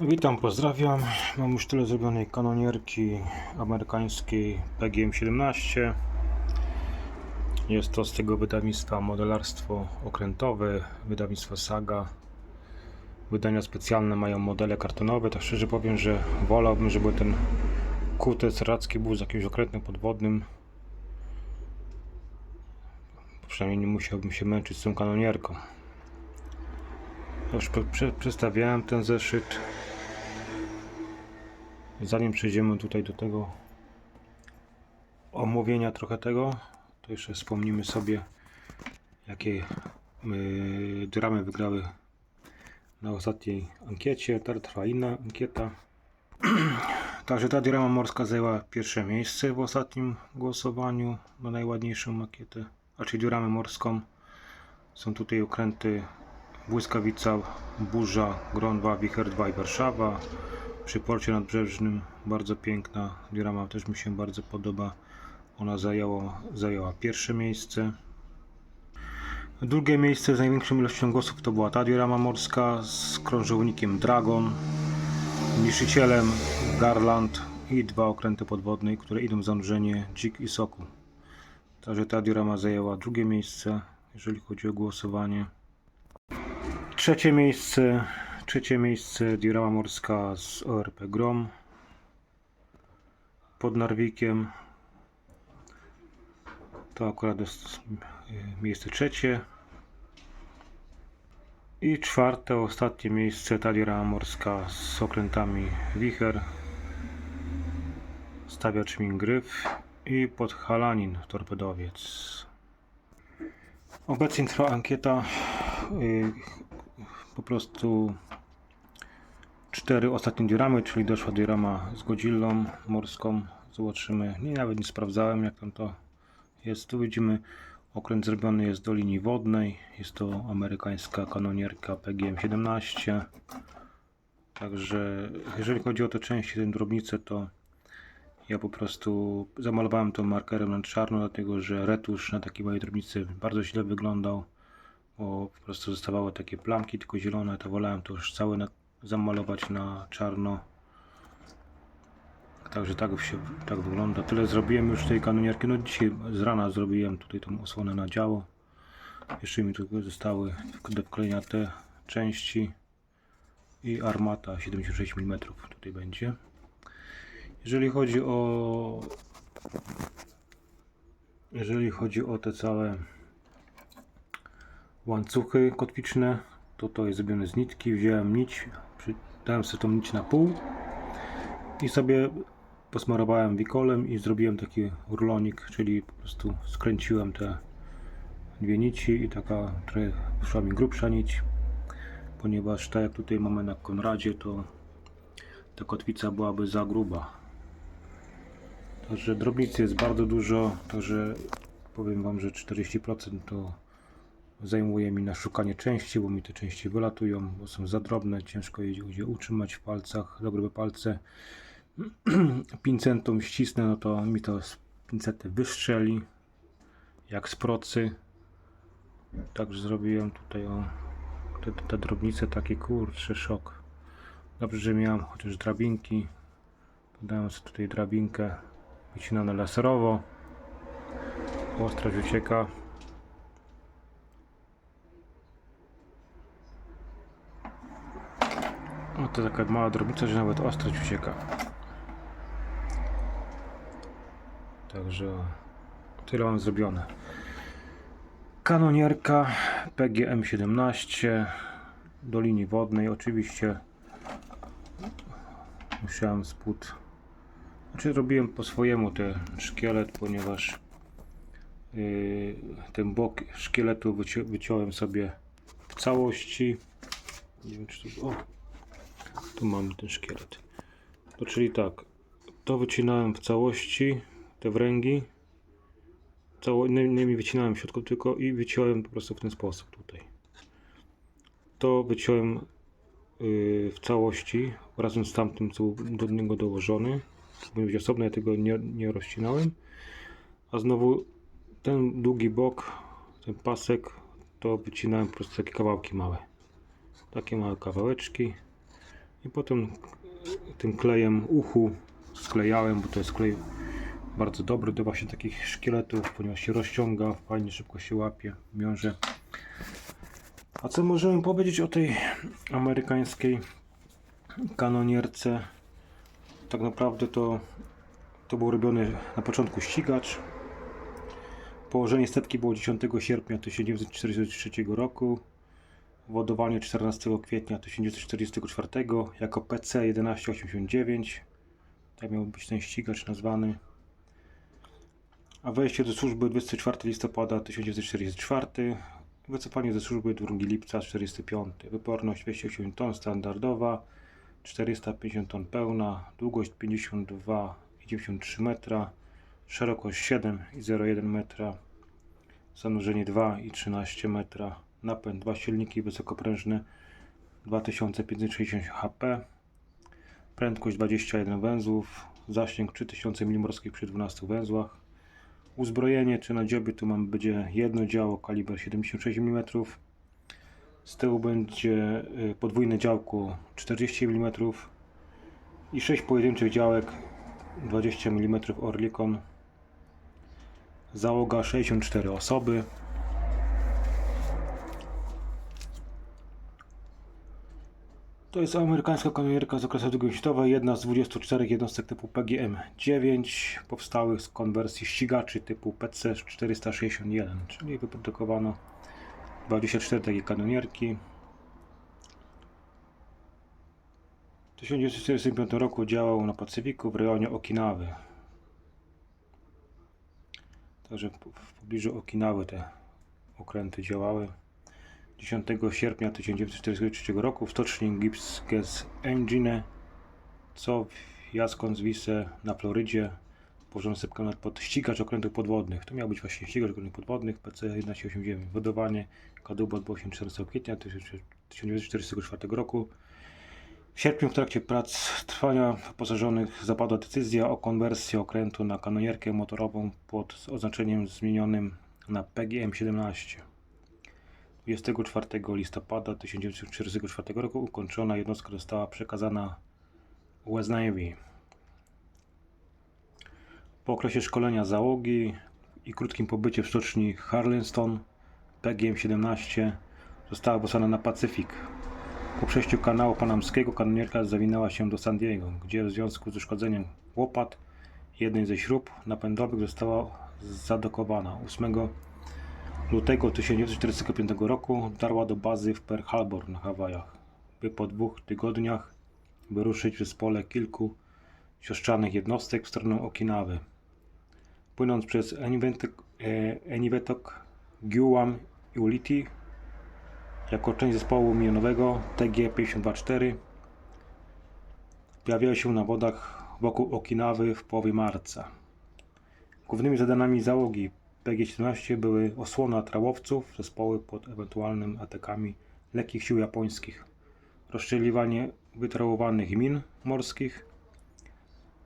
Witam, pozdrawiam. Mam już tyle zrobionej kanonierki amerykańskiej PGM-17. Jest to z tego wydawnictwa modelarstwo okrętowe, wydawnictwo Saga. Wydania specjalne mają modele kartonowe, tak szczerze powiem, że wolałbym, żeby ten kutec radzki był z jakimś okrętem podwodnym. Przynajmniej nie musiałbym się męczyć z tą kanonierką. Już pre- prze- przestawiałem ten zeszyt. Zanim przejdziemy tutaj do tego omówienia trochę tego, to jeszcze wspomnimy sobie, jakie yy, dramy wygrały na ostatniej ankiecie. Teraz trwa inna ankieta. Także ta drama morska zajęła pierwsze miejsce w ostatnim głosowaniu na najładniejszą makietę, a czyli dioramę morską. Są tutaj okręty Błyskawica, Burza, Grądwa, Wicher 2 i Warszawa. Przy porcie nadbrzeżnym bardzo piękna diorama, też mi się bardzo podoba. Ona zajęła, zajęła pierwsze miejsce. Drugie miejsce z największą ilością głosów to była ta diorama morska z krążownikiem Dragon, niszczycielem Garland i dwa okręty podwodne, które idą w zanurzenie Dzik i Soku. Także ta diorama zajęła drugie miejsce, jeżeli chodzi o głosowanie. Trzecie miejsce, trzecie miejsce diorama morska z ORP Grom pod Narwikiem. To akurat jest y, miejsce trzecie. I czwarte, ostatnie miejsce ta morska z okrętami Wicher, stawiacz min Gryf i podhalanin torpedowiec. Obecnie trwa ankieta y, po prostu cztery ostatnie dioramy, czyli doszła diorama z Godzillą morską. Zobaczymy. Nie, nawet nie sprawdzałem jak tam to jest. Tu widzimy okręt zrobiony jest do linii wodnej. Jest to amerykańska kanonierka PGM-17. Także jeżeli chodzi o te części, tę drobnicę, to ja po prostu zamalowałem to markerem na czarno, dlatego że retusz na takiej małej drobnicy bardzo źle wyglądał bo po prostu zostawały takie plamki tylko zielone, to wolałem to już całe na, zamalować na czarno. Także tak, się, tak wygląda. Tyle zrobiłem już tej kanonierki. No dzisiaj z rana zrobiłem tutaj tą osłonę na działo. Jeszcze mi tylko zostały do wklejenia te części i armata 76 mm tutaj będzie. Jeżeli chodzi o jeżeli chodzi o te całe łańcuchy kotwiczne, to to jest zrobione z nitki. Wziąłem nić, dałem sobie tą nić na pół i sobie posmarowałem wikolem i zrobiłem taki rulonik, czyli po prostu skręciłem te dwie nici i taka trochę wyszła mi grubsza nić, ponieważ tak jak tutaj mamy na Konradzie, to ta kotwica byłaby za gruba. Także drobnicy jest bardzo dużo, także powiem Wam, że 40% to zajmuje mi na szukanie części, bo mi te części wylatują, bo są za drobne, ciężko je utrzymać w palcach, za grube palce. Pincetą ścisnę, no to mi to z pincety wystrzeli, jak z procy. Także zrobiłem tutaj o te, te drobnice, takie kurcze szok. Dobrze, że miałem chociaż drabinki. Podałem sobie tutaj drabinkę wycinane laserowo. Ostrość ucieka. No to taka mała drobnica, że nawet ostrość ucieka. Także tyle mam zrobione. Kanonierka PGM-17 do linii wodnej. Oczywiście musiałem spód. Znaczy robiłem po swojemu ten szkielet, ponieważ yy, ten bok szkieletu wyci wyciąłem sobie w całości. Nie wiem czy to. O, tu mamy ten szkielet. To czyli tak, to wycinałem w całości, te wręgi. Cało, innymi wycinałem w środku tylko i wyciąłem po prostu w ten sposób tutaj. To wyciąłem yy, w całości razem z tamtym, co był do niego dołożony. Powinien być osobno, ja tego nie, nie rozcinałem. A znowu ten długi bok, ten pasek, to wycinałem po prostu takie kawałki małe. Takie małe kawałeczki. I potem tym klejem uchu sklejałem, bo to jest klej bardzo dobry do właśnie takich szkieletów, ponieważ się rozciąga, fajnie szybko się łapie, wiąże. A co możemy powiedzieć o tej amerykańskiej kanonierce? Tak naprawdę to, to był robiony na początku ścigacz. Położenie statki było 10 sierpnia 1943 roku. Wodowanie 14 kwietnia 1944 jako PC 1189. Tak miał być ten ścigacz nazwany. A wejście do służby 24 listopada 1944. Wycofanie ze służby 2 lipca 1945. Wyporność 208 ton standardowa, 450 ton pełna, długość 52,93 metra, szerokość 7,01 metra, zanurzenie 2,13 metra, napęd, dwa silniki wysokoprężne 2560 HP, prędkość 21 węzłów, zasięg 3000 mil morskich przy 12 węzłach, uzbrojenie czy na dziobie tu mam będzie jedno działo kaliber 76 mm, z tyłu będzie y, podwójne działko 40 mm i 6 pojedynczych działek 20 mm Orlikon. Załoga 64 osoby. To jest amerykańska kanonierka z okresu II światowej, jedna z 24 jednostek typu PGM-9 powstałych z konwersji ścigaczy typu PC-461, czyli wyprodukowano 24 takie kanonierki. W 1945 roku działał na Pacyfiku w rejonie Okinawy. Także w pobliżu Okinawy te okręty działały. 10 sierpnia 1943 roku w stoczni Gibbs Engine, co w Jaskonzwise na Florydzie położono sypkę pod ścigacz okrętów podwodnych. To miał być właśnie ścigacz okrętów podwodnych PC-1189. Wodowanie kadłuba odbyło się 14 kwietnia 1944 roku. W sierpniu w trakcie prac trwania wyposażonych zapadła decyzja o konwersji okrętu na kanonierkę motorową pod oznaczeniem zmienionym na PGM-17. 24 listopada 1944 roku ukończona jednostka została przekazana US Navy. Po okresie szkolenia załogi i krótkim pobycie w stoczni Harleston PGM-17 została wysłana na Pacyfik. Po przejściu kanału panamskiego kanonierka zawinęła się do San Diego, gdzie w związku z uszkodzeniem łopat jednej ze śrub napędowych została zadokowana. 8 lutego 1945 roku dotarła do bazy w Pearl Harbor na Hawajach, by po dwóch tygodniach wyruszyć w zespole kilku siostrzanych jednostek w stronę Okinawy. Płynąc przez Eniwetok, e, Eniwetok Guam i Ulithi jako część zespołu minionowego TG-524 pojawiła się na wodach wokół Okinawy w połowie marca. Głównymi zadaniami załogi PG-17 były osłona trałowców, zespoły pod ewentualnymi atakami lekkich sił japońskich, rozstrzeliwanie wytrałowanych min morskich,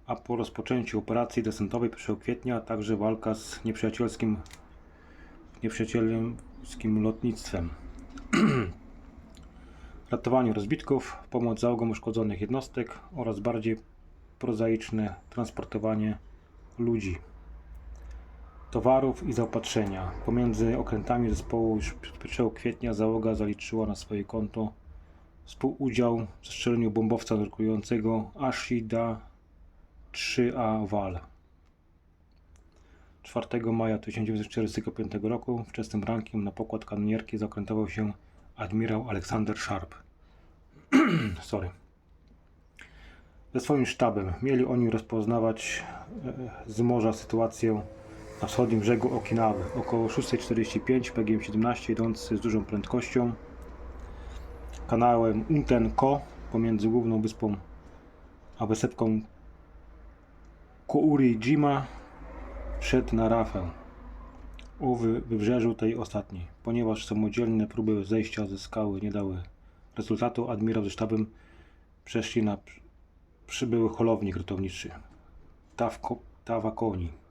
a po rozpoczęciu operacji desantowej 1 kwietnia także walka z nieprzyjacielskim, nieprzyjacielskim lotnictwem. Ratowanie rozbitków, pomoc załogom uszkodzonych jednostek oraz bardziej prozaiczne transportowanie ludzi towarów i zaopatrzenia. Pomiędzy okrętami zespołu już 1 kwietnia załoga zaliczyła na swoje konto współudział w zestrzeleniu bombowca nurkującego Ashida 3A Wal. 4 maja 1945 roku wczesnym rankiem na pokład kanonierki zakrętował się admirał Aleksander Sharp. Sorry. Ze swoim sztabem mieli oni rozpoznawać e, z morza sytuację na wschodnim brzegu Okinawy. Około 6.45 PGM-17 idący z dużą prędkością kanałem Unten-Ko pomiędzy główną wyspą a wysepką Kouri-jima wszedł na rafę u wy- wybrzeżu tej ostatniej. Ponieważ samodzielne próby zejścia ze skały nie dały rezultatu, admirał ze sztabem przeszli na przy- przybyły holownik ratowniczy Tawko- Tawakoni.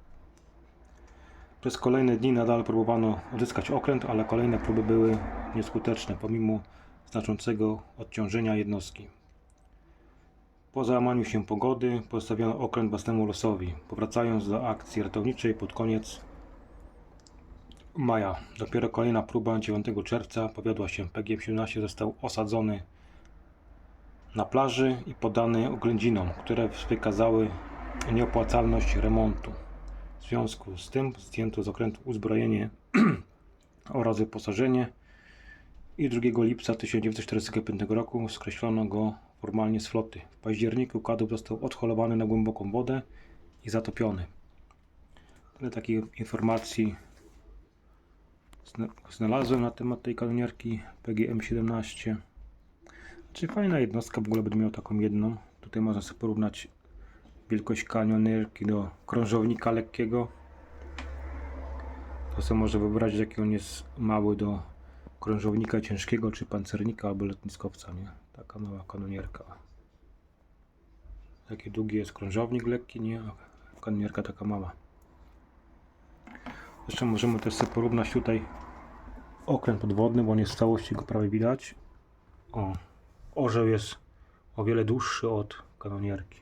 Przez kolejne dni nadal próbowano odzyskać okręt, ale kolejne próby były nieskuteczne pomimo znaczącego odciążenia jednostki. Po załamaniu się pogody postawiono okręt własnemu losowi, powracając do akcji ratowniczej pod koniec maja. Dopiero kolejna próba 9 czerwca powiodła się. PG-17 został osadzony na plaży i poddany oględzinom, które wykazały nieopłacalność remontu. W związku z tym zdjęto z okrętu uzbrojenie oraz wyposażenie i 2 lipca 1945 roku skreślono go formalnie z floty. W październiku kadłub został odholowany na głęboką wodę i zatopiony. Tyle takich informacji zna- znalazłem na temat tej kanonierki PGM-17. Czy fajna jednostka, w ogóle będę miał taką jedną. Tutaj można sobie porównać wielkość kanonierki do krążownika lekkiego. To sobie może wyobrazić, jaki on jest mały do krążownika ciężkiego, czy pancernika, albo lotniskowca, nie? Taka mała kanonierka. Jaki długi jest krążownik lekki, nie? Kanonierka taka mała. Zresztą możemy też sobie porównać tutaj okręt podwodny, bo on jest w całości go prawie widać. O, orzeł jest o wiele dłuższy od kanonierki.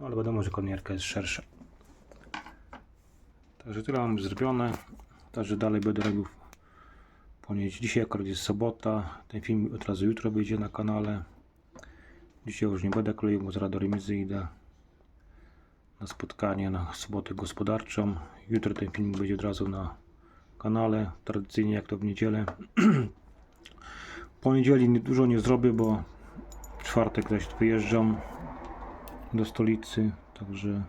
No, ale wiadomo, że kanonierka jest szersza. Także tyle mam zrobione. Także dalej będę robił poniedziałek. Dzisiaj akurat jest sobota. Ten film od razu jutro wyjdzie na kanale. Dzisiaj już nie będę kleił, bo zaraz do remizy idę na spotkanie na sobotę gospodarczą. Jutro ten film będzie od razu na kanale, tradycyjnie jak to w niedzielę. Poniedzieli nie- dużo nie zrobię, bo w czwartek zaś wyjeżdżam do stolicy, także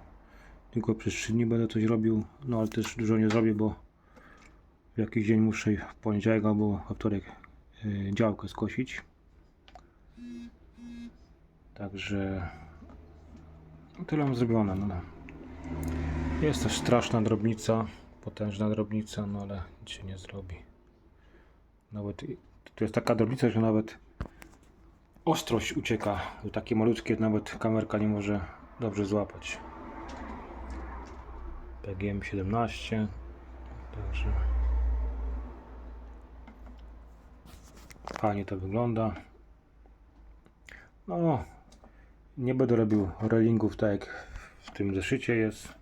tylko przez 3 dni będę coś robił, no ale też dużo nie zrobię, bo w jakiś dzień muszę w poniedziałek albo we wtorek y, działkę skosić. Także tyle mam zrobione. No. Jest też straszna drobnica, potężna drobnica, no ale nic się nie zrobi. Nawet to jest taka drobnica, że nawet ostrość ucieka. Takie malutkie nawet kamerka nie może dobrze złapać. PGM 17. Także fajnie to wygląda. No, nie będę robił railingów tak jak w tym zeszycie jest.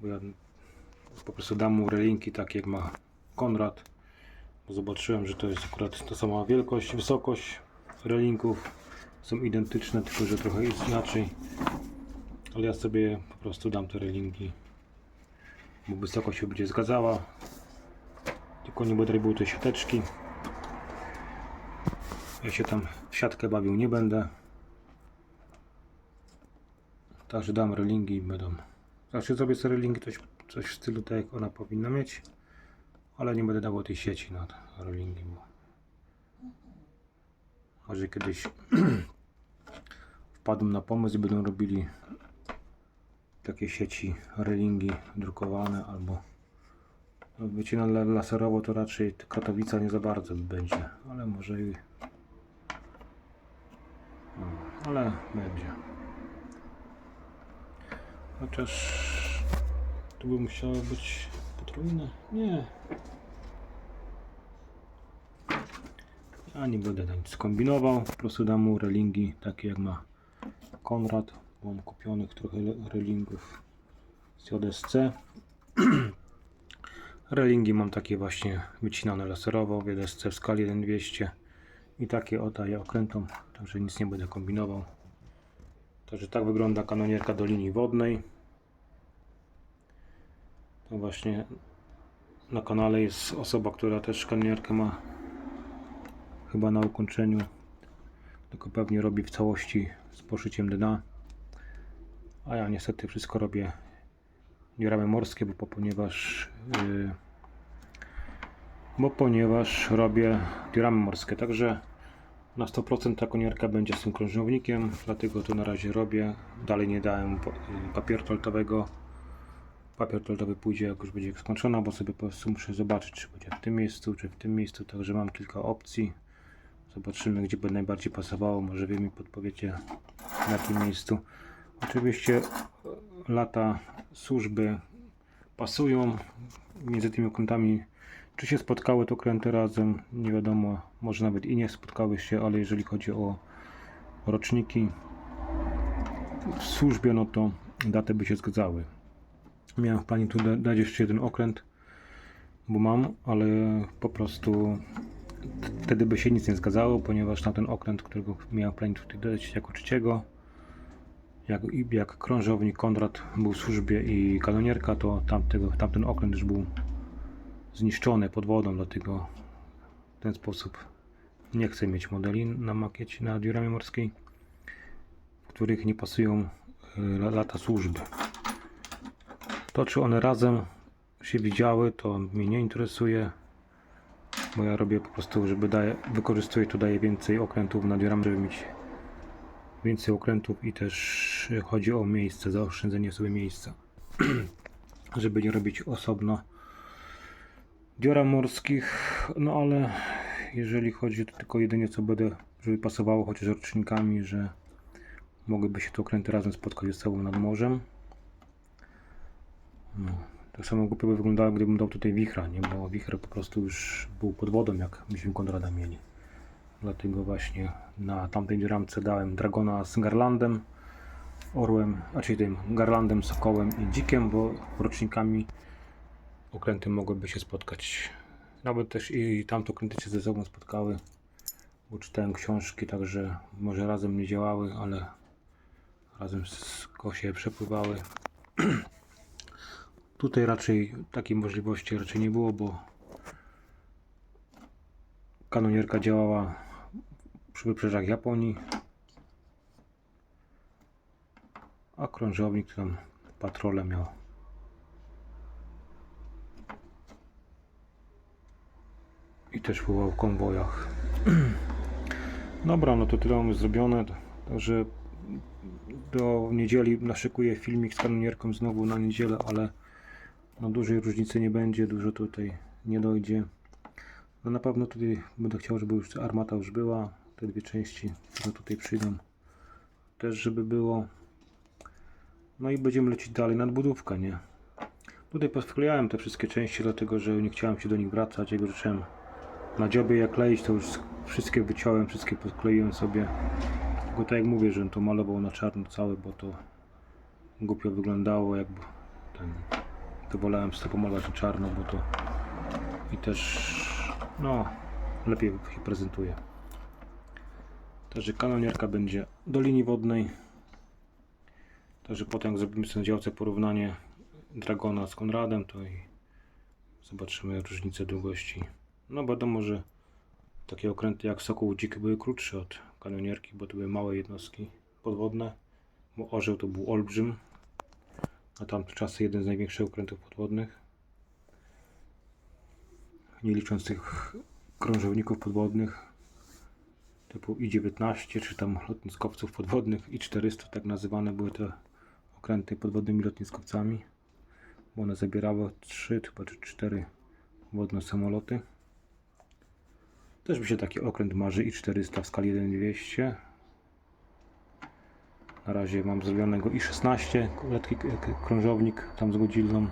Bo ja po prostu dam mu railingi takie jak ma Konrad. Zobaczyłem, że to jest akurat ta sama wielkość, wysokość railingów. Są identyczne, tylko że trochę jest inaczej. Ale ja sobie po prostu dam te railingi. Bo wysokość się będzie zgadzała. Tylko nie będę robił tej siateczki. Ja się tam w siatkę bawił nie będę. Także dam relingi i będą. Znaczy zrobię sobie relingi coś, coś w stylu tak jak ona powinna mieć. Ale nie będę dawał tej sieci na relingi. Bo może kiedyś wpadł na pomysł i będą robili takie sieci relingi drukowane albo no, wiecie, la- laserowo to raczej Katowica nie za bardzo będzie, ale może i no, ale będzie. Chociaż tu by musiało być potrójne? Nie. Ja nie będę nic kombinował, po prostu dam mu relingi takie jak ma Konrad. Mam kupionych trochę relingów z JSC. Relingi mam takie właśnie wycinane laserowo w JSC w skali 1200 i takie oddaję okrętom, także nic nie będę kombinował. Także tak wygląda kanonierka do linii wodnej. To właśnie na kanale jest osoba, która też kanonierkę ma chyba na ukończeniu. Tylko pewnie robi w całości z poszyciem dna. A ja niestety wszystko robię nie ramy morskie, bo ponieważ yy, bo ponieważ robię ramy morskie, także na 100% ta konierka będzie z tym krążownikiem, dlatego to na razie robię. Dalej nie dałem po- y, papieru toaletowego. Papier toaletowy pójdzie jak już będzie skończona, bo sobie po prostu muszę zobaczyć, czy będzie w tym miejscu, czy w tym miejscu, także mam kilka opcji. Zobaczymy, gdzie by najbardziej pasowało. Może wy mi podpowiecie, w jakim miejscu. Oczywiście e, lata służby pasują między tymi okrętami. Czy się spotkały te okręty razem? Nie wiadomo. Może nawet i nie spotkały się, ale jeżeli chodzi o roczniki, w służbie, no to daty by się zgadzały. Miałem w planie tu da- dać jeszcze jeden okręt, bo mam, ale po prostu wtedy by się nic nie zgadzało, ponieważ na ten okręt, którego miałem w planie tutaj dać jako trzeciego, jak, jak krążownik Konrad był w służbie i kanonierka, to tamtego, tamten okręt już był zniszczony pod wodą, dlatego w ten sposób nie chcę mieć modeli na makiecie, na dioramie morskiej, w których nie pasują y, lata służby. To, czy one razem się widziały, to mnie nie interesuje, bo ja robię po prostu, żeby daję, wykorzystuję tu więcej okrętów na dioramie, żeby mieć więcej okrętów i też chodzi o miejsce, zaoszczędzenie sobie miejsca, żeby nie robić osobno dioram morskich, no ale jeżeli chodzi to tylko jedynie co będę, żeby pasowało chociaż rocznikami, że mogłyby się te okręty razem spotkać ze sobą nad morzem. No, tak samo głupio by wyglądało, gdybym dał tutaj wichra, nie? Bo wicher po prostu już był pod wodą, jak myśmy Konrada mieli. Dlatego właśnie na tamtej ramce dałem Dragona z Garlandem, Orłem, a czyli tym Garlandem, Sokołem i Dzikiem, bo rocznikami okręty mogłyby się spotkać. Nawet też i tamte okręty się ze sobą spotkały, bo czytałem książki, także może razem nie działały, ale razem z kosie przepływały. Tutaj raczej takiej możliwości raczej nie było, bo kanonierka działała przy wybrzeżach Japonii, a krążownik tam patrole miał. I też pływał w konwojach. Dobra, no to tyle mamy zrobione. Także do niedzieli naszykuję filmik z kanonierką znowu na niedzielę, ale no dużej różnicy nie będzie, dużo tutaj nie dojdzie. No na pewno tutaj będę chciał, żeby już armata już była, te dwie części, które tutaj przyjdą, też żeby było. No i będziemy lecieć dalej nadbudówka, nie? Tutaj powklejałem te wszystkie części, dlatego że nie chciałem się do nich wracać, jak zacząłem na dziobie jak kleić, to już wszystkie wyciąłem, wszystkie podkleiłem sobie. Tylko tak jak mówię, że to malował na czarno całe, bo to głupio wyglądało, jakby ten, to wolałem sobie pomalować czarno, bo to i też no lepiej się prezentuje. Także kanonierka będzie do linii wodnej. Także potem jak zrobimy sobie na działce porównanie Dragona z Konradem, to i zobaczymy różnicę długości. No wiadomo, że takie okręty jak Sokół Dzik były krótsze od kanonierki, bo to były małe jednostki podwodne. Bo orzeł to był olbrzym, a tamte czasy jeden z największych okrętów podwodnych. Nie licząc tych krążowników podwodnych typu I-19 czy tam lotniskowców podwodnych I-400 tak nazywane były te okręty podwodnymi lotniskowcami, bo one zabierały 3 chyba czy 4 wodne samoloty. Też mi się taki okręt marzy i400 w skali 1200. Na razie mam zrobionego i16, lekki k- k- krążownik tam z godzilną.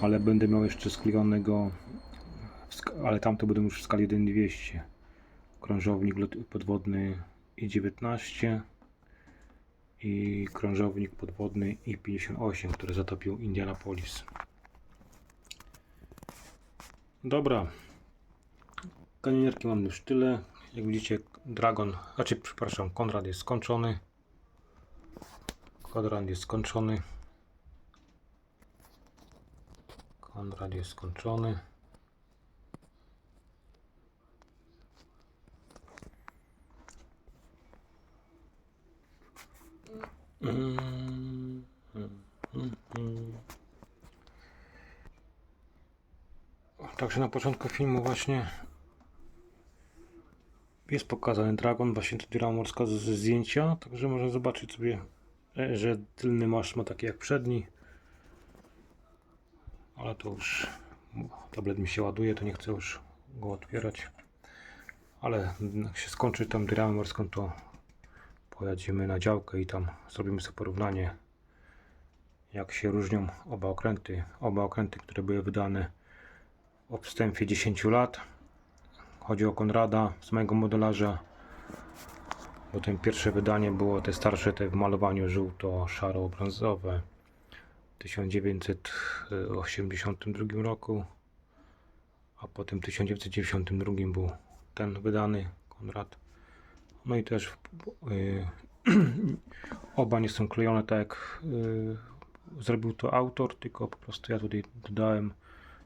Ale będę miał jeszcze sklejonego, ale tam to będę już w skali 1200. Krążownik podwodny i19 i krążownik podwodny i58, który zatopił Indianapolis. Dobra, Kanionierki mam już tyle. Jak widzicie, Dragon, znaczy, przepraszam, Konrad jest skończony. Konrad jest skończony. Konrad jest skończony. Także na początku filmu właśnie jest pokazany dragon, właśnie to dziura morska ze zdjęcia, także można zobaczyć sobie, że tylny masz ma taki jak przedni. Ale to już tablet mi się ładuje, to nie chcę już go otwierać. Ale jak się skończy tam dramę morską, to pojedziemy na działkę i tam zrobimy sobie porównanie jak się różnią oba okręty. Oba okręty, które były wydane w odstępie 10 lat. Chodzi o Konrada z mojego modelarza Bo ten pierwsze wydanie było te starsze, te w malowaniu żółto-szaro-brązowe. W 1982 roku. A potem w 1992 był ten wydany Konrad. No i też y, oba nie są klejone tak jak y, zrobił to autor, tylko po prostu ja tutaj dodałem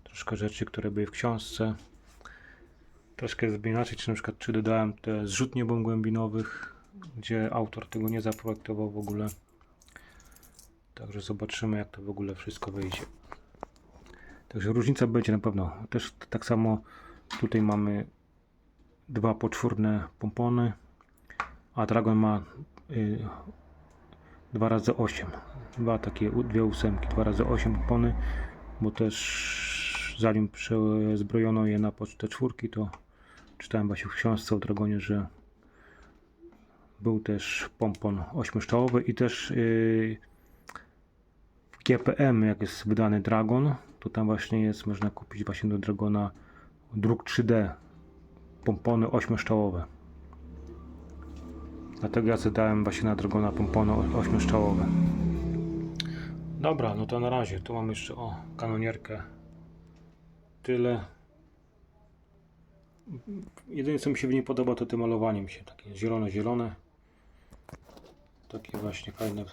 troszkę rzeczy, które były w książce. Troszkę jest inaczej, czy na przykład czy dodałem te zrzutnie bomb głębinowych, gdzie autor tego nie zaprojektował w ogóle. Także zobaczymy jak to w ogóle wszystko wyjdzie. Także różnica będzie na pewno. Też tak samo tutaj mamy dwa poczwórne pompony, a Dragon ma y, 2 razy 8 Dwa takie, dwie ósemki, 2 razy 8 pompony, bo też zanim przezbrojono je na pocztę czwórki, to czytałem właśnie w książce o Dragonie, że był też pompon ośmioszczałowy i też yy, w GPM, jak jest wydany Dragon, to tam właśnie jest, można kupić właśnie do Dragona druk 3D, pompony ośmioszczałowe. Dlatego ja zadałem właśnie na Dragona pompony o- ośmioszczałowe. Dobra, no to na razie. Tu mam jeszcze o kanonierkę. Tyle. Jedyne co mi się w niej podoba to to malowanie mi się takie zielone zielone. Takie właśnie fajne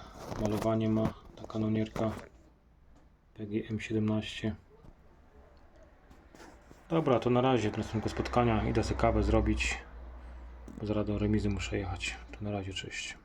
malowanie ma ta kanonierka PG M17. Dobra, to na razie do następnego spotkania. Idę sobie kawę zrobić. Bo zaraz do remizy muszę jechać. To na razie, cześć.